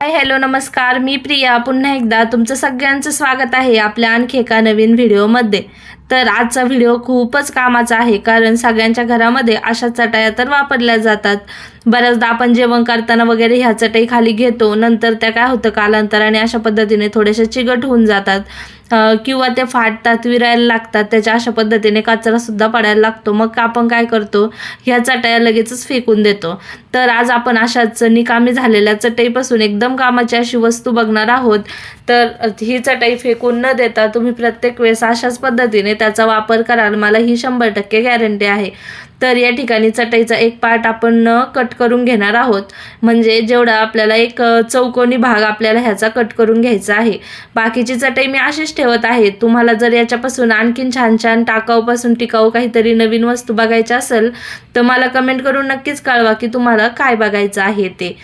Hi hello नमस्कार. मी प्रिया. पुन्हा एकदा तुमचं सगळ्यांचं स्वागत आहे आपल्या आणखी एका नवीन व्हिडिओमध्ये. तर आजचा व्हिडिओ खूपच कामाचा आहे कारण सगळ्यांच्या घरामध्ये अशा चटाया तर वापरल्या जातात. बऱ्याचदा आपण जेवण करताना वगैरे ह्या चटई खाली घेतो नंतर त्या काय होतं कालांतराने अशा पद्धतीने थोड्याशा चिकट होऊन जातात. किंवा ते फाटतात विरायला लागतात त्याच्या अशा पद्धतीने कचरासुद्धा पडायला लागतो. मग आपण काय करतो? ह्या चटया लगेचच फेकून देतो. तर आज आपण अशाच निकामी झालेल्या चटईपासून एकदम कामाची अशी वस्तू बघणार आहोत. तर ही चटई फेकून न देता तुम्ही प्रत्येक वेळेस अशाच पद्धतीने त्याचा वापर कराल. मला ही शंभर टक्के गॅरंटी आहे. तर या ठिकाणी चटईचा एक पार्ट आपण कट करून घेणार आहोत. म्हणजे जेवढा आपल्याला एक चौकोनी भाग आपल्याला ह्याचा कट करून घ्यायचा आहे. बाकीची चटई मी अशीच ठेवत आहे तुम्हाला जर याच्यापासून आणखीन छान छान टाकाऊपासून टिकाऊ काहीतरी नवीन वस्तू बघायच्या असेल तर मला कमेंट करून नक्कीच कळवा की तुम्हाला काय बघायचं आहे ते.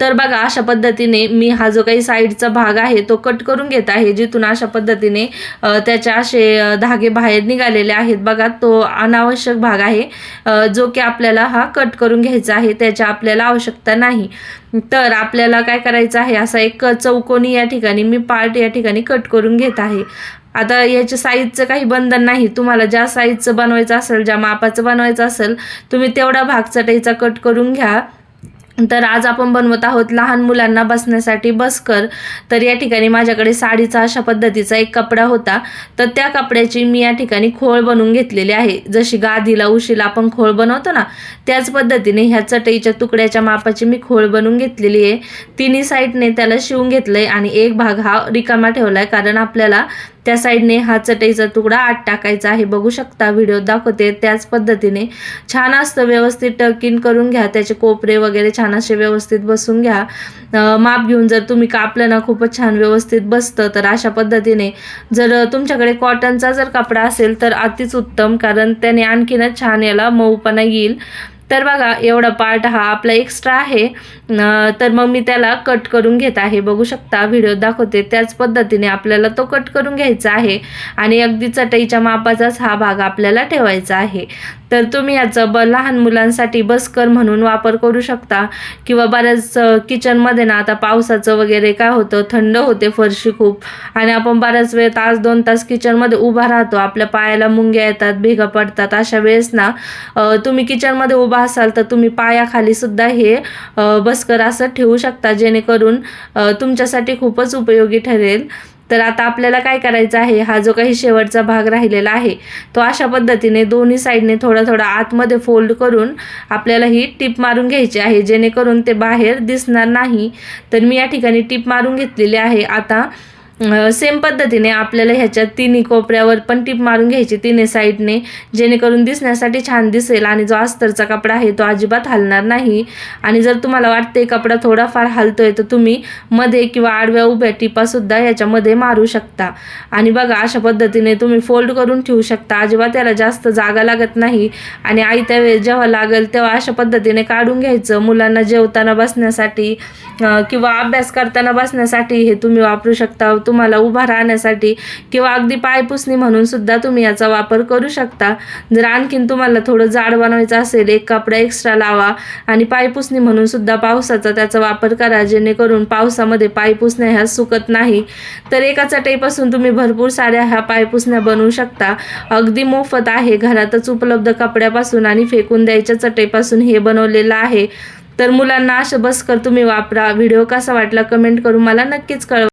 तर बघा अशा पद्धतीने मी हा जो काही साईडचा भाग आहे तो कट करून घेत आहे जिथून अशा पद्धतीने त्याचे त्याच्या असे धागे बाहेर निघालेले आहेत. बघा तो अनावश्यक भाग आहे जो की आपल्याला हा कट करून घ्यायचा आहे त्याच्या आपल्याला आवश्यकता नाही. तर आपल्याला काय करायचं आहे असा एक चौकोनी या ठिकाणी मी पार्ट या ठिकाणी कट करून घेत आहे. आता याच्या साईजचं काही बंधन नाही. तुम्हाला ज्या साईजचं बनवायचं असेल ज्या मापाचं बनवायचं असेल तुम्ही तेवढा भाग चटईचा कट करून घ्या. तर आज आपण बनवत आहोत लहान मुलांना बसण्यासाठी बसकर तर या ठिकाणी माझ्याकडे साडीचा अशा पद्धतीचा एक कपडा होता. तर त्या कपड्याची मी या ठिकाणी खोळ बनवून घेतलेली आहे. जशी गादीला उशीला आपण खोळ बनवतो ना त्याच पद्धतीने ह्या चटईच्या तुकड्याच्या मापाची मी खोळ बनवून घेतलेली आहे. तिन्ही साईडने त्याला शिवून घेतलंय आणि एक भाग हा रिकामा ठेवला आहे कारण आपल्याला त्या साईडने हा चटईचा तुकडा आत टाकायचा आहे. बघू शकता व्हिडिओ दाखवते त्याच पद्धतीने. छान असतं व्यवस्थित टकिन करून घ्या. त्याचे कोपरे वगैरे छान असे व्यवस्थित बसून घ्या. माप घेऊन जर तुम्ही कापलं ना खूपच छान व्यवस्थित बसतं. तर अशा पद्धतीने जर तुमच्याकडे कॉटनचा जर कपडा असेल तर अतिच उत्तम कारण त्याने आणखीनच छान याला मऊपणा येईल. तर बघा एवढा पार्ट हा आपला एक्स्ट्रा आहे. तर मग मी त्याला कट करून घेत आहे. बघू शकता व्हिडिओ दाखवते. त्याच पद्धतीने आपल्याला तो कट करून घ्यायचा आहे. आणि अगदी चटईच्या मापाचाच हा भाग आपल्याला ठेवायचा आहे. तर तुम्ही याचं ब लहान मुलांसाठी बसकर म्हणून वापर करू शकता. किंवा बऱ्याच किचनमध्ये ना आता पावसाचं वगैरे काय होतं थंड होते फरशी खूप. आणि आपण बऱ्याच वेळ तास दोन तास किचनमध्ये उभा राहतो. आपल्या पायाला मुंग्या येतात भेगा पडतात. अशा वेळेस ना तुम्ही किचनमध्ये उभा असाल तर तुम्ही पायाखाली सुद्धा हे बसकर असं ठेवू शकता जेणेकरून तुमच्यासाठी खूपच उपयोगी ठरेल. तर आता आपल्याला काय करायचं आहे? हा जो काही शेवटचा भाग राहिलेला आहे तो अशा पद्धतीने दोन्ही साईडने थोडा थोडा आतमध्ये फोल्ड करून आपल्याला ही टीप मारून घ्यायची आहे. जेणेकरून ते बाहेर दिसणार नाही. तर मी या ठिकाणी टीप मारून घेतलेली आहे. आता सेम पद्धतीने आपल्याला ह्याच्यात तिन्ही कोपऱ्यावर पण टीप मारून घ्यायची तिन्ही साईडने जेणेकरून दिसण्यासाठी छान दिसेल आणि जो अस्तरचा कपडा आहे तो अजिबात हलणार नाही. आणि जर तुम्हाला वाटते कपडा थोडाफार हलतोय तर तुम्ही मध्ये किंवा आडव्या उभ्या टिपासुद्धा ह्याच्यामध्ये मारू शकता. आणि बघा अशा पद्धतीने तुम्ही फोल्ड करून ठेवू शकता. अजिबात त्याला जास्त जागा लागत नाही. आणि आयत्या वेळेस जेव्हा लागेल तेव्हा अशा पद्धतीने काढून घ्यायचं. मुलांना जेवताना बसण्यासाठी किंवा अभ्यास करताना बसण्यासाठी हे तुम्ही वापरू शकता. तुम्हाला उभा राहण्यासाठी किंवा अगदी पायपुसणी म्हणून सुद्धा तुम्ही याचा वापर करू शकता. जर आणखीन तुम्हाला थोडं जाड बनवायचं असेल एक कपडा एक्स्ट्रा लावा आणि पायपुसणी म्हणून सुद्धा पावसाचा त्याचा वापर करा जेणेकरून पावसामध्ये पायपुसण्या ह्या सुकत नाही. तर एका चटईपासून तुम्ही भरपूर साऱ्या ह्या पायपुसण्या बनवू शकता. अगदी मोफत आहे घरातच उपलब्ध कपड्यापासून आणि फेकून द्यायच्या चटईपासून हे बनवलेलं आहे. तर मुलांना अशा बस कर तुम्ही वापरा. व्हिडिओ कसा वाटला कमेंट करून मला नक्कीच कळवा.